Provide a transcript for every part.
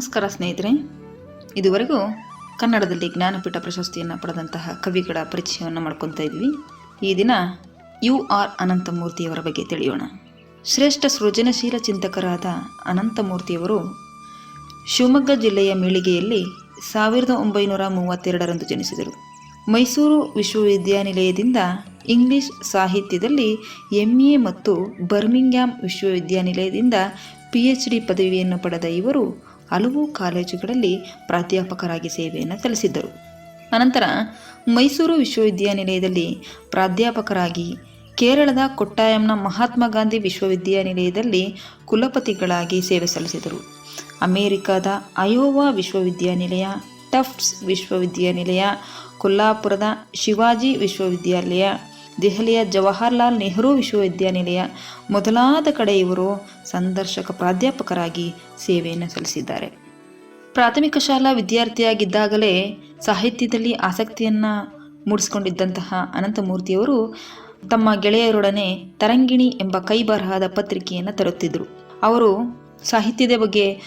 ನಮಸ್ಕಾರ ಸ್ನೇಹಿತರೆ. ಇದುವರೆಗೂ ಕನ್ನಡದಲ್ಲಿ ಜ್ಞಾನಪೀಠ ಪ್ರಶಸ್ತಿಯನ್ನು ಪಡೆದಂತಹ ಕವಿಗಳ ಪರಿಚಯವನ್ನು ಮಾಡ್ಕೊತಾ ಇದ್ವಿ. ಈ ದಿನ ಯು ಆರ್ ಅನಂತಮೂರ್ತಿಯವರ ಬಗ್ಗೆ ತಿಳಿಯೋಣ. ಶ್ರೇಷ್ಠ ಸೃಜನಶೀಲ ಚಿಂತಕರಾದ ಅನಂತಮೂರ್ತಿಯವರು ಶಿವಮೊಗ್ಗ ಜಿಲ್ಲೆಯ ಮೀಳಿಗೆಯಲ್ಲಿ ಸಾವಿರದ ಒಂಬೈನೂರ ಮೂವತ್ತೆರಡರಂದು ಜನಿಸಿದರು. ಮೈಸೂರು ವಿಶ್ವವಿದ್ಯಾನಿಲಯದಿಂದ ಇಂಗ್ಲಿಷ್ ಸಾಹಿತ್ಯದಲ್ಲಿ ಎಂ ಎ ಮತ್ತು ಬರ್ಮಿಂಗ್ಯಾಮ್ ವಿಶ್ವವಿದ್ಯಾನಿಲಯದಿಂದ ಪಿ ಎಚ್ ಡಿ ಪದವಿಯನ್ನು ಪಡೆದ ಇವರು ಹಲವು ಕಾಲೇಜುಗಳಲ್ಲಿ ಪ್ರಾಧ್ಯಾಪಕರಾಗಿ ಸೇವೆಯನ್ನು ಸಲ್ಲಿಸಿದ್ದರು. ಅನಂತರ ಮೈಸೂರು ವಿಶ್ವವಿದ್ಯಾನಿಲಯದಲ್ಲಿ ಪ್ರಾಧ್ಯಾಪಕರಾಗಿ, ಕೇರಳದ ಕೊಟ್ಟಾಯಂನ ಮಹಾತ್ಮ ಗಾಂಧಿ ವಿಶ್ವವಿದ್ಯಾನಿಲಯದಲ್ಲಿ ಕುಲಪತಿಗಳಾಗಿ ಸೇವೆ ಸಲ್ಲಿಸಿದರು. ಅಮೇರಿಕಾದ ಅಯೋವಾ ವಿಶ್ವವಿದ್ಯಾನಿಲಯ, ಟಫ್ಟ್ಸ್ ವಿಶ್ವವಿದ್ಯಾನಿಲಯ, ಕೊಲ್ಲಾಪುರದ ಶಿವಾಜಿ ವಿಶ್ವವಿದ್ಯಾಲಯ ದೆಹಲಿಯ ಜವಾಹರ್ಲಾಲ್ ನೆಹರು ವಿಶ್ವವಿದ್ಯಾನಿಲಯ ಮೊದಲಾದ ಕಡೆ ಇವರು ಸಂದರ್ಶಕ ಪ್ರಾಧ್ಯಾಪಕರಾಗಿ ಸೇವೆಯನ್ನು ಸಲ್ಲಿಸಿದ್ದಾರೆ. ಪ್ರಾಥಮಿಕ ಶಾಲಾ ವಿದ್ಯಾರ್ಥಿಯಾಗಿದ್ದಾಗಲೇ ಸಾಹಿತ್ಯದಲ್ಲಿ ಆಸಕ್ತಿಯನ್ನು ಮೂಡಿಸಿಕೊಂಡಿದ್ದಂತಹ ಅನಂತಮೂರ್ತಿಯವರು ತಮ್ಮ ಗೆಳೆಯರೊಡನೆ ತರಂಗಿಣಿ ಎಂಬ ಕೈಬರಹದ ಪತ್ರಿಕೆಯನ್ನು ತರುತ್ತಿದ್ದರು. ಅವರು ಸಾಹಿತ್ಯದ ಬಗ್ಗೆ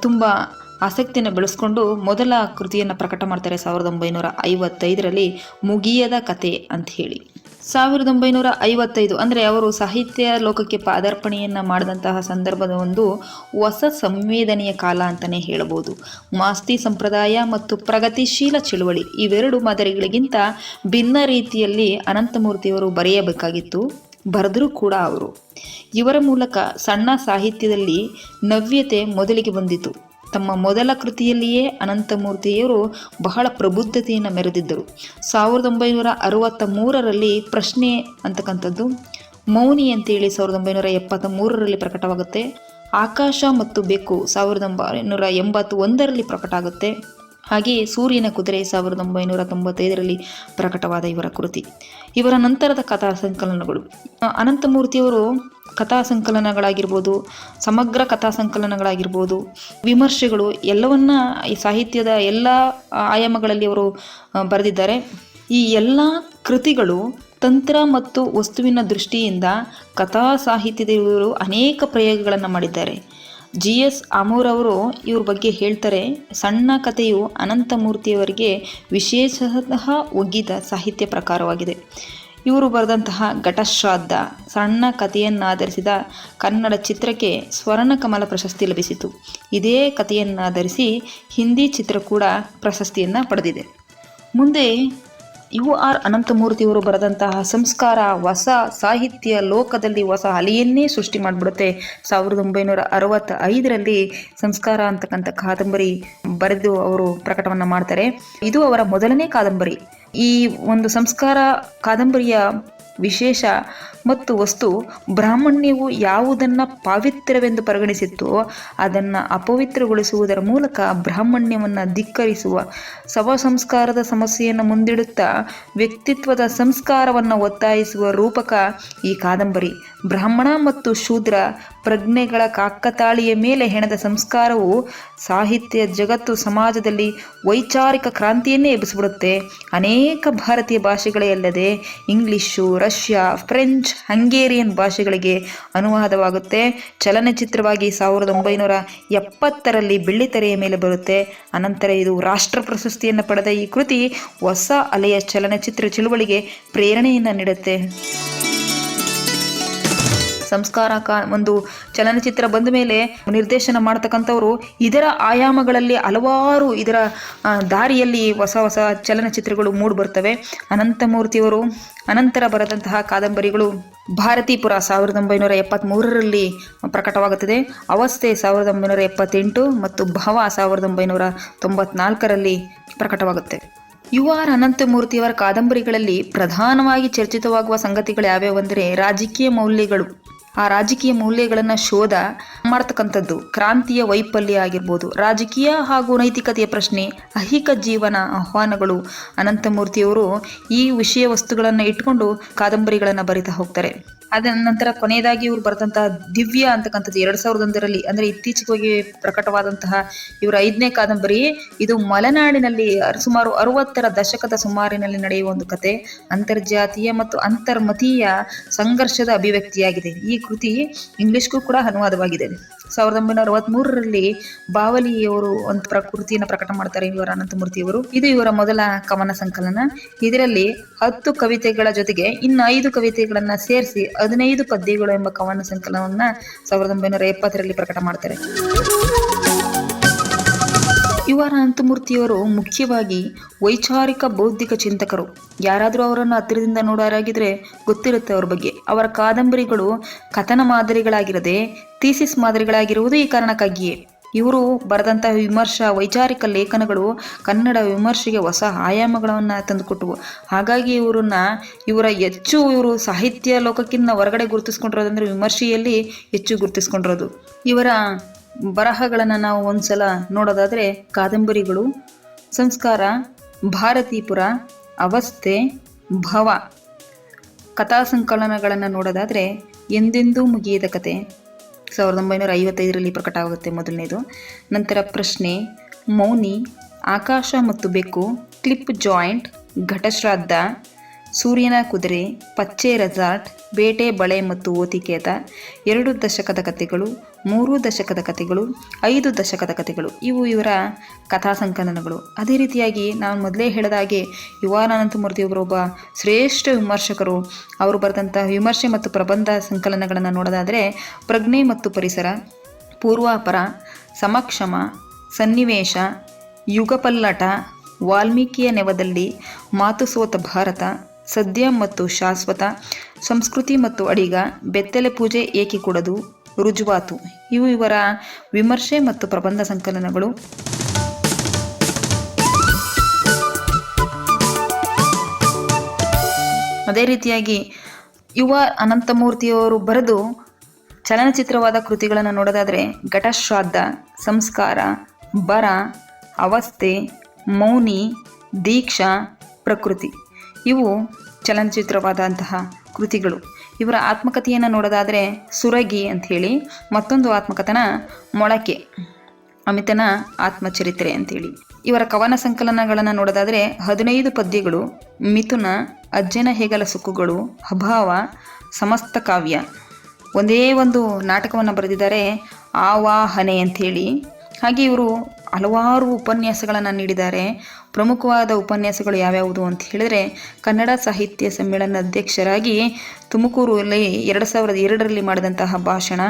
ತುಂಬ ಆಸಕ್ತಿಯನ್ನು ಬೆಳೆಸ್ಕೊಂಡು ಮೊದಲ ಕೃತಿಯನ್ನು ಪ್ರಕಟ ಮಾಡ್ತಾರೆ ಸಾವಿರದ ಒಂಬೈನೂರ ಐವತ್ತೈದರಲ್ಲಿ ಮುಗಿಯದ ಕತೆ ಅಂತ ಹೇಳಿ. ಸಾವಿರದ ಒಂಬೈನೂರ ಐವತ್ತೈದು ಅಂದರೆ ಅವರು ಸಾಹಿತ್ಯ ಲೋಕಕ್ಕೆ ಪಾದಾರ್ಪಣೆಯನ್ನು ಮಾಡಿದಂತಹ ಸಂದರ್ಭದ ಒಂದು ಹೊಸ ಸಂವೇದನೆಯ ಕಾಲ ಅಂತಲೇ ಹೇಳಬಹುದು. ಮಾಸ್ತಿ ಸಂಪ್ರದಾಯ ಮತ್ತು ಪ್ರಗತಿಶೀಲ ಚಳುವಳಿ ಇವೆರಡು ಮಾದರಿಗಳಿಗಿಂತ ಭಿನ್ನ ರೀತಿಯಲ್ಲಿ ಅನಂತಮೂರ್ತಿಯವರು ಬರೆಯಬೇಕಾಗಿತ್ತು. ಬರೆದರೂ ಕೂಡ ಅವರು. ಇವರ ಮೂಲಕ ಸಣ್ಣ ಸಾಹಿತ್ಯದಲ್ಲಿ ನವ್ಯತೆ ಮೊದಲಿಗೆ ಬಂದಿತು. ತಮ್ಮ ಮೊದಲ ಕೃತಿಯಲ್ಲಿಯೇ ಅನಂತಮೂರ್ತಿಯವರು ಬಹಳ ಪ್ರಬುದ್ಧತೆಯನ್ನು ಮೆರೆದಿದ್ದರು. ಸಾವಿರದ ಒಂಬೈನೂರ ಅರವತ್ತ ಮೂರರಲ್ಲಿ ಪ್ರಶ್ನೆ ಅಂತಕ್ಕಂಥದ್ದು, ಮೌನಿ ಅಂತೇಳಿ ಸಾವಿರದ ಒಂಬೈನೂರ ಎಪ್ಪತ್ತ ಮೂರರಲ್ಲಿ ಪ್ರಕಟವಾಗುತ್ತೆ. ಆಕಾಶ ಮತ್ತು ಬೆಕ್ಕು ಸಾವಿರದ ಒಂಬೈನೂರ ಎಂಬತ್ತು ಒಂದರಲ್ಲಿ ಪ್ರಕಟ ಆಗುತ್ತೆ. ಹಾಗೆಯೇ ಸೂರ್ಯನ ಕುದುರೆ ಸಾವಿರದ ಒಂಬೈನೂರ ತೊಂಬತ್ತೈದರಲ್ಲಿ ಪ್ರಕಟವಾದ ಇವರ ಕೃತಿ. ಇವರ ನಂತರದ ಕಥಾ ಸಂಕಲನಗಳು. ಅನಂತಮೂರ್ತಿಯವರು ಕಥಾ ಸಂಕಲನಗಳಾಗಿರ್ಬೋದು, ಸಮಗ್ರ ಕಥಾ ಸಂಕಲನಗಳಾಗಿರ್ಬೋದು, ವಿಮರ್ಶೆಗಳು ಎಲ್ಲವನ್ನ ಈ ಸಾಹಿತ್ಯದ ಎಲ್ಲ ಆಯಾಮಗಳಲ್ಲಿ ಅವರು ಬರೆದಿದ್ದಾರೆ. ಈ ಎಲ್ಲ ಕೃತಿಗಳು ತಂತ್ರ ಮತ್ತು ವಸ್ತುವಿನ ದೃಷ್ಟಿಯಿಂದ ಕಥಾ ಸಾಹಿತ್ಯದ ಇವರು ಅನೇಕ ಪ್ರಯೋಗಗಳನ್ನು ಮಾಡಿದ್ದಾರೆ. ಜಿ ಎಸ್ ಅಮೂರ್ ಅವರು ಇವ್ರ ಬಗ್ಗೆ ಹೇಳ್ತಾರೆ, ಸಣ್ಣ ಕಥೆಯು ಅನಂತಮೂರ್ತಿಯವರಿಗೆ ವಿಶೇಷತಃ ಒಗ್ಗಿದ ಸಾಹಿತ್ಯ ಪ್ರಕಾರವಾಗಿದೆ. ಇವರು ಬರೆದಂತಹ ಘಟಶ್ರಾದ್ದ ಸಣ್ಣ ಕಥೆಯನ್ನಾಧರಿಸಿದ ಕನ್ನಡ ಚಿತ್ರಕ್ಕೆ ಸ್ವರ್ಣಕಮಲ ಪ್ರಶಸ್ತಿ ಲಭಿಸಿತು. ಇದೇ ಕಥೆಯನ್ನಾಧರಿಸಿ ಹಿಂದಿ ಚಿತ್ರ ಕೂಡ ಪ್ರಶಸ್ತಿಯನ್ನು ಪಡೆದಿದೆ. ಮುಂದೆ ಯು ಆರ್ ಅನಂತಮೂರ್ತಿಯವರು ಬರೆದಂತಹ ಸಂಸ್ಕಾರ ಹೊಸ ಸಾಹಿತ್ಯ ಲೋಕದಲ್ಲಿ ಹೊಸ ಅಲೆಯನ್ನೇ ಸೃಷ್ಟಿ ಮಾಡಿಬಿಡುತ್ತೆ. ಸಾವಿರದ ಒಂಬೈನೂರ ಅರವತ್ತ ಐದರಲ್ಲಿ ಸಂಸ್ಕಾರ ಅಂತಕ್ಕಂಥ ಕಾದಂಬರಿ ಬರೆದು ಅವರು ಪ್ರಕಟವನ್ನು ಮಾಡ್ತಾರೆ. ಇದು ಅವರ ಮೊದಲನೇ ಕಾದಂಬರಿ. ಈ ಒಂದು ಸಂಸ್ಕಾರ ಕಾದಂಬರಿಯ ವಿಶೇಷ ಮತ್ತು ವಸ್ತು ಬ್ರಾಹ್ಮಣ್ಯವು ಯಾವುದನ್ನು ಪಾವಿತ್ರ್ಯವೆಂದು ಪರಿಗಣಿಸಿತ್ತೋ ಅದನ್ನು ಅಪವಿತ್ರಗೊಳಿಸುವುದರ ಮೂಲಕ ಬ್ರಾಹ್ಮಣ್ಯವನ್ನು ಧಿಕ್ಕರಿಸುವ ಸವ ಸಂಸ್ಕಾರದ ಸಮಸ್ಯೆಯನ್ನು ಮುಂದಿಡುತ್ತಾ ವ್ಯಕ್ತಿತ್ವದ ಸಂಸ್ಕಾರವನ್ನು ಒತ್ತಾಯಿಸುವ ರೂಪಕ ಈ ಕಾದಂಬರಿ. ಬ್ರಾಹ್ಮಣ ಮತ್ತು ಶೂದ್ರ ಪ್ರಜ್ಞೆಗಳ ಕಾಕ್ಕತಾಳಿಯ ಮೇಲೆ ಹೆಣೆದ ಸಂಸ್ಕಾರವು ಸಾಹಿತ್ಯ ಜಗತ್ತು ಸಮಾಜದಲ್ಲಿ ವೈಚಾರಿಕ ಕ್ರಾಂತಿಯನ್ನೇ ಎಬ್ಬಿಸಿಬಿಡುತ್ತೆ. ಅನೇಕ ಭಾರತೀಯ ಭಾಷೆಗಳೇ ಅಲ್ಲದೆ ಇಂಗ್ಲಿಷು, ರಷ್ಯಾ, ಫ್ರೆಂಚ್ ಹಂಗೇರಿಯನ್ ಭಾಷೆಗಳಿಗೆ ಅನುವಾದವಾಗುತ್ತೆ. ಚಲನಚಿತ್ರವಾಗಿ ಸಾವಿರದ ಒಂಬೈನೂರ ಎಪ್ಪತ್ತರಲ್ಲಿ ಬೆಳ್ಳಿತೆರೆಯ ಮೇಲೆ ಬರುತ್ತೆ. ಅನಂತರ ಇದು ರಾಷ್ಟ್ರ ಪ್ರಶಸ್ತಿಯನ್ನು ಪಡೆದ ಈ ಕೃತಿ ಹೊಸ ಅಲೆಯ ಚಲನಚಿತ್ರ ಚಳುವಳಿಗೆ ಪ್ರೇರಣೆಯನ್ನು ನೀಡುತ್ತೆ. ಸಂಸ್ಕಾರ ಒಂದು ಚಲನಚಿತ್ರ ಬಂದ ಮೇಲೆ ನಿರ್ದೇಶನ ಮಾಡ್ತಕ್ಕಂಥವ್ರು ಇದರ ಆಯಾಮಗಳಲ್ಲಿ ಹಲವಾರು ಇದರ ದಾರಿಯಲ್ಲಿ ಹೊಸ ಹೊಸ ಚಲನಚಿತ್ರಗಳು ಮೂಡಿ ಬರ್ತವೆ. ಅನಂತಮೂರ್ತಿಯವರು, ಅನಂತರ ಬರೆದಂತಹ ಕಾದಂಬರಿಗಳು ಭಾರತೀಪುರ ಸಾವಿರದ ಒಂಬೈನೂರ ಎಪ್ಪತ್ತ್ಮೂರರಲ್ಲಿ ಪ್ರಕಟವಾಗುತ್ತದೆ. ಅವಸ್ಥೆ ಸಾವಿರದ ಒಂಬೈನೂರ ಎಪ್ಪತ್ತೆಂಟು ಮತ್ತು ಭಾವ ಸಾವಿರದ ಒಂಬೈನೂರ ತೊಂಬತ್ನಾಲ್ಕರಲ್ಲಿ ಪ್ರಕಟವಾಗುತ್ತೆ. ಯು ಆರ್ ಅನಂತಮೂರ್ತಿಯವರ ಕಾದಂಬರಿಗಳಲ್ಲಿ ಪ್ರಧಾನವಾಗಿ ಚರ್ಚಿತವಾಗುವ ಸಂಗತಿಗಳು ಯಾವ್ಯಾವಂದರೆ ರಾಜಕೀಯ ಮೌಲ್ಯಗಳು. ಆ ರಾಜಕೀಯ ಮೌಲ್ಯಗಳನ್ನು ಶೋಧ ಮಾಡ್ತಕ್ಕಂಥದ್ದು ಕ್ರಾಂತಿಯ ವೈಫಲ್ಯ ಆಗಿರ್ಬೋದು. ರಾಜಕೀಯ ಹಾಗೂ ನೈತಿಕತೆಯ ಪ್ರಶ್ನೆ ಅಹಿಕ ಜೀವನ ಆಹ್ವಾನಗಳು. ಅನಂತಮೂರ್ತಿಯವರು ಈ ವಿಷಯ ವಸ್ತುಗಳನ್ನು ಇಟ್ಕೊಂಡು ಕಾದಂಬರಿಗಳನ್ನು ಬರಿತಾ ಹೋಗ್ತಾರೆ. ಅದರ ನಂತರ ಕೊನೆಯದಾಗಿ ಇವರು ಬರೆದಂತಹ ದಿವ್ಯ ಅಂತಕ್ಕಂಥದ್ದು ಎರಡ್ ಸಾವಿರದ ಒಂದರಲ್ಲಿ ಅಂದ್ರೆ ಇತ್ತೀಚೆಗೆ ಪ್ರಕಟವಾದಂತಹ ಇವರ ಐದನೇ ಕಾದಂಬರಿ, ಇದು ಮಲೆನಾಡಿನಲ್ಲಿ ಸುಮಾರು ಅರವತ್ತರ ದಶಕದ ಸುಮಾರಿನಲ್ಲಿ ನಡೆಯುವ ಒಂದು ಕತೆ. ಅಂತರ್ಜಾತೀಯ ಮತ್ತು ಅಂತರ್ಮತೀಯ ಸಂಘರ್ಷದ ಅಭಿವ್ಯಕ್ತಿಯಾಗಿದೆ. ಈ ಕೃತಿ ಇಂಗ್ಲಿಷ್ಗೂ ಕೂಡ ಅನುವಾದವಾಗಿದೆ. ಸಾವಿರದ ಒಂಬೈನೂರ ಅರವತ್ಮೂರರಲ್ಲಿ ಬಾವಲಿಯವರು ಒಂದು ಪ್ರಕೃತಿಯನ್ನು ಪ್ರಕಟ ಮಾಡ್ತಾರೆ, ಇವರ ಅನಂತಮೂರ್ತಿಯವರು. ಇದು ಇವರ ಮೊದಲ ಕವನ ಸಂಕಲನ. ಇದರಲ್ಲಿ ಹತ್ತು ಕವಿತೆಗಳ ಜೊತೆಗೆ ಇನ್ನು ಐದು ಕವಿತೆಗಳನ್ನ ಸೇರಿಸಿ ಹದಿನೈದು ಪದ್ಯಗಳು ಎಂಬ ಕವನ ಸಂಕಲನವನ್ನ ಸಾವಿರದ ಒಂಬೈನೂರ ಎಪ್ಪತ್ತರಲ್ಲಿ ಪ್ರಕಟ ಮಾಡ್ತಾರೆ. ಅನಂತಮೂರ್ತಿಯವರು ಮುಖ್ಯವಾಗಿ ವೈಚಾರಿಕ ಬೌದ್ಧಿಕ ಚಿಂತಕರು. ಯಾರಾದರೂ ಅವರನ್ನು ಹತ್ತಿರದಿಂದ ನೋಡಾರಾಗಿದ್ರೆ ಗೊತ್ತಿರುತ್ತೆ ಅವ್ರ ಬಗ್ಗೆ. ಅವರ ಕಾದಂಬರಿಗಳು ಕಥನ ಮಾದರಿಗಳಾಗಿರದೆ, ಥೀಸಿಸ್ ಮಾದರಿಗಳಾಗಿರುವುದು ಈ ಕಾರಣಕ್ಕಾಗಿಯೇ. ಇವರು ಬರೆದಂತಹ ವಿಮರ್ಶಾ, ವೈಚಾರಿಕ ಲೇಖನಗಳು ಕನ್ನಡ ವಿಮರ್ಶೆಗೆ ಹೊಸ ಆಯಾಮಗಳನ್ನು ತಂದುಕೊಟ್ಟವು. ಹಾಗಾಗಿ ಇವರನ್ನ, ಇವರ ಹೆಚ್ಚು ಇವರು ಸಾಹಿತ್ಯ ಲೋಕಕ್ಕಿಂತ ಹೊರಗಡೆ ಗುರುತಿಸ್ಕೊಂಡಿರೋದಂದ್ರೆ ವಿಮರ್ಶೆಯಲ್ಲಿ ಹೆಚ್ಚು ಗುರುತಿಸ್ಕೊಂಡಿರೋದು. ಇವರ ಬರಹಗಳನ್ನು ನಾವು ಒಂದ್ಸಲ ನೋಡೋದಾದರೆ ಕಾದಂಬರಿಗಳು, ಸಂಸ್ಕಾರ, ಭಾರತೀಪುರ, ಅವಸ್ಥೆ, ಭವ. ಕಥಾ ಸಂಕಲನಗಳನ್ನು ನೋಡೋದಾದರೆ ಎಂದೆಂದೂ ಮುಗಿಯದ ಕತೆ. ಸಾವಿರದ ಒಂಬೈನೂರ ಐವತ್ತೈದರಲ್ಲಿ ಪ್ರಕಟ ಆಗುತ್ತೆ ಮೊದಲನೇದು. ನಂತರ ಪ್ರಶ್ನೆ, ಮೌನಿ, ಆಕಾಶ ಮತ್ತು ಬೆಕ್ಕು, ಕ್ಲಿಪ್ ಜಾಯಿಂಟ್, ಘಟಶ್ರಾದ್ದ ಸೂರ್ಯನ ಕುದುರೆ, ಪಚ್ಚೆ ರೆಸಾರ್ಟ್ ಬೇಟೆ, ಬಳೆ ಮತ್ತು ಓತಿಕೇತ, ಎರಡು ದಶಕದ ಕಥೆಗಳು, ಮೂರು ದಶಕದ ಕಥೆಗಳು, ಐದು ದಶಕದ ಕಥೆಗಳು. ಇವು ಇವರ ಕಥಾ ಸಂಕಲನಗಳು ಅದೇ ರೀತಿಯಾಗಿ ನಾನು ಮೊದಲೇ ಹೇಳಿದ ಹಾಗೆ ಯುವಾನಂತಮೂರ್ತಿ ಒಬ್ಬರೊಬ್ಬ ಶ್ರೇಷ್ಠ ವಿಮರ್ಶಕರು. ಅವರು ಬರೆದಂಥ ವಿಮರ್ಶೆ ಮತ್ತು ಪ್ರಬಂಧ ಸಂಕಲನಗಳನ್ನು ನೋಡೋದಾದರೆ ಪ್ರಜ್ಞೆ ಮತ್ತು ಪರಿಸರ, ಪೂರ್ವಾಪರ, ಸಮಕ್ಷಮ, ಸನ್ನಿವೇಶ, ಯುಗಪಲ್ಲಟ, ವಾಲ್ಮೀಕಿಯ ನೆವದಲ್ಲಿ ಮಾತು ಸೋತ ಭಾರತ ಸದ್ಯ ಮತ್ತು ಶಾಶ್ವತ, ಸಂಸ್ಕೃತಿ ಮತ್ತು ಅಡಿಗ, ಬೆತ್ತಲೆ ಪೂಜೆ ಏಕೆ ಕೊಡದು? ರುಜುವಾತು. ಇವು ಇವರ ವಿಮರ್ಶೆ ಮತ್ತು ಪ್ರಬಂಧ ಸಂಕಲನಗಳು. ಅದೇ ರೀತಿಯಾಗಿ ಯುವ ಅನಂತಮೂರ್ತಿಯವರು ಬರೆದು ಚಲನಚಿತ್ರವಾದ ಕೃತಿಗಳನ್ನು ನೋಡೋದಾದರೆ ಘಟಶ್ರಾದ್ದ, ಸಂಸ್ಕಾರ, ಬರ, ಅವಸ್ಥೆ, ಮೌನಿ, ದೀಕ್ಷಾ, ಪ್ರಕೃತಿ. ಇವು ಚಲನಚಿತ್ರವಾದಂತಹ ಕೃತಿಗಳು. ಇವರ ಆತ್ಮಕಥೆಯನ್ನು ನೋಡೋದಾದರೆ ಸುರಗಿ ಅಂಥೇಳಿ ಮತ್ತೊಂದು ಆತ್ಮಕಥನ ಮೊಳಕೆ, ಅಮಿತನ ಆತ್ಮಚರಿತ್ರೆ ಅಂಥೇಳಿ ಇವರ ಕವನ ಸಂಕಲನಗಳನ್ನು ನೋಡೋದಾದರೆ ಹದಿನೈದು ಪದ್ಯಗಳು, ಮಿಥುನ, ಅಜ್ಜನ ಹೇಗಲ ಸುಕ್ಕುಗಳು, ಅಭಾವ, ಸಮಸ್ತ ಕಾವ್ಯ. ಒಂದೇ ಒಂದು ನಾಟಕವನ್ನು ಬರೆದಿದ್ದಾರೆ ಆವಾಹನೆ ಅಂಥೇಳಿ ಹಾಗೆ ಇವರು ಹಲವಾರು ಉಪನ್ಯಾಸಗಳನ್ನು ನೀಡಿದ್ದಾರೆ. ಪ್ರಮುಖವಾದ ಉಪನ್ಯಾಸಗಳು ಯಾವ್ಯಾವುದು ಅಂತ ಹೇಳಿದ್ರೆ, ಕನ್ನಡ ಸಾಹಿತ್ಯ ಸಮ್ಮೇಳನ ಅಧ್ಯಕ್ಷರಾಗಿ ತುಮಕೂರಲ್ಲಿ ಎರಡು ಸಾವಿರದ ಎರಡರಲ್ಲಿ ಮಾಡಿದಂತಹ ಭಾಷಣ,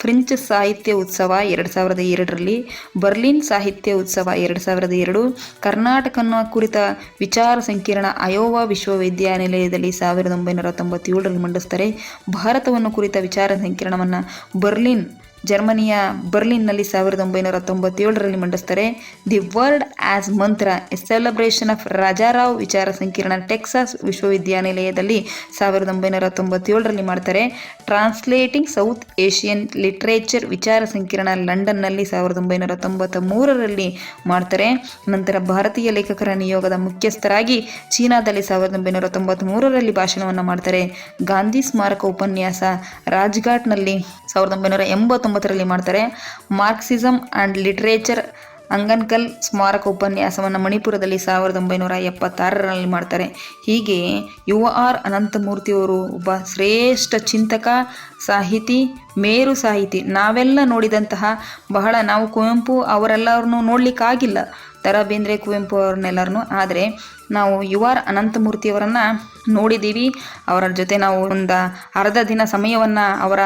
ಫ್ರೆಂಚ್ ಸಾಹಿತ್ಯ ಉತ್ಸವ ಎರಡು ಸಾವಿರದ ಎರಡರಲ್ಲಿ, ಬರ್ಲಿನ್ ಸಾಹಿತ್ಯ ಉತ್ಸವ ಎರಡು ಸಾವಿರದ ಎರಡು ಕರ್ನಾಟಕನ ಕುರಿತ ವಿಚಾರ ಸಂಕಿರಣ ಅಯೋವಾ ವಿಶ್ವವಿದ್ಯಾನಿಲಯದಲ್ಲಿ ಸಾವಿರದ ಒಂಬೈನೂರ ತೊಂಬತ್ತೇಳರಲ್ಲಿ ಮಂಡಿಸ್ತಾರೆ, ಭಾರತವನ್ನು ಕುರಿತ ವಿಚಾರ ಸಂಕಿರಣವನ್ನು ಬರ್ಲಿನ್ ಜರ್ಮನಿಯ ಬರ್ಲಿನ್ನಲ್ಲಿ ಸಾವಿರದ ಒಂಬೈನೂರ ತೊಂಬತ್ತೇಳರಲ್ಲಿ ಮಂಡಿಸ್ತಾರೆ. The world as mantra, a celebration of Raja Rao ವಿಚಾರ ಸಂಕಿರಣ ಟೆಕ್ಸಾಸ್ ವಿಶ್ವವಿದ್ಯಾನಿಲಯದಲ್ಲಿ ಸಾವಿರದ ಒಂಬೈನೂರ ತೊಂಬತ್ತೇಳರಲ್ಲಿ ಮಾಡ್ತಾರೆ. ಟ್ರಾನ್ಸ್ಲೇಟಿಂಗ್ ಸೌತ್ ಏಷಿಯನ್ ಲಿಟ್ರೇಚರ್ ವಿಚಾರ ಸಂಕಿರಣ ಲಂಡನ್ನಲ್ಲಿ ಸಾವಿರದ ಒಂಬೈನೂರ ತೊಂಬತ್ತ ಮೂರರಲ್ಲಿ ಮಾಡ್ತಾರೆ. ನಂತರ ಭಾರತೀಯ ಲೇಖಕರ ನಿಯೋಗದ ಮುಖ್ಯಸ್ಥರಾಗಿ ಚೀನಾದಲ್ಲಿ ಸಾವಿರದ ಒಂಬೈನೂರ ತೊಂಬತ್ತ್ಮೂರರಲ್ಲಿ ಭಾಷಣವನ್ನು ಮಾಡ್ತಾರೆ. ಗಾಂಧಿ ಸ್ಮಾರಕ ಉಪನ್ಯಾಸ ರಾಜ್ಘಾಟ್ನಲ್ಲಿ ಸಾವಿರದ ಒಂಬೈನೂರ ಎಂಬತ್ತೊಂಬತ್ತರಲ್ಲಿ ಮಾಡ್ತಾರೆ. ಮಾರ್ಕ್ಸಿಸಮ್ ಆ್ಯಂಡ್ ಲಿಟ್ರೇಚರ್ ಅಂಗನ್ಕಲ್ ಸ್ಮಾರಕ ಉಪನ್ಯಾಸವನ್ನು ಮಣಿಪುರದಲ್ಲಿ ಸಾವಿರದ ಒಂಬೈನೂರ ಎಪ್ಪತ್ತಾರರಲ್ಲಿ ಮಾಡ್ತಾರೆ. ಹೀಗೆ ಯು ಆರ್ ಅನಂತಮೂರ್ತಿಯವರು ಒಬ್ಬ ಶ್ರೇಷ್ಠ ಚಿಂತಕ, ಸಾಹಿತಿ, ಮೇರು ಸಾಹಿತಿ, ನಾವೆಲ್ಲ ನೋಡಿದಂತಹ ಬಹಳ ನಾವು ಕುವೆಂಪು ಅವರೆಲ್ಲರನ್ನೂ ನೋಡಲಿಕ್ಕಾಗಿಲ್ಲ. ದ ರಾ ಬೇಂದ್ರೆ ಕುವೆಂಪು ಅವ್ರನ್ನೆಲ್ಲರನ್ನೂ ಆದರೆ ನಾವು ಯು ಆರ್ ಅನಂತಮೂರ್ತಿಯವರನ್ನು ನೋಡಿದ್ದೀವಿ ಅವರ ಜೊತೆ ನಾವು ಒಂದು ಅರ್ಧ ದಿನ ಸಮಯವನ್ನು ಅವರ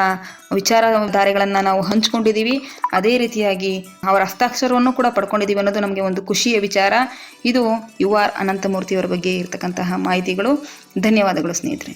ವಿಚಾರಧಾರೆಗಳನ್ನು ನಾವು ಹಂಚ್ಕೊಂಡಿದ್ದೀವಿ ಅದೇ ರೀತಿಯಾಗಿ ಅವರ ಹಸ್ತಾಕ್ಷರವನ್ನು ಕೂಡ ಪಡ್ಕೊಂಡಿದ್ದೀವಿ ಅನ್ನೋದು ನಮಗೆ ಒಂದು ಖುಷಿಯ ವಿಚಾರ. ಇದು ಯು ಆರ್ ಅನಂತಮೂರ್ತಿಯವರ ಬಗ್ಗೆ ಇರತಕ್ಕಂತಹ ಮಾಹಿತಿಗಳು. ಧನ್ಯವಾದಗಳು ಸ್ನೇಹಿತರೆ.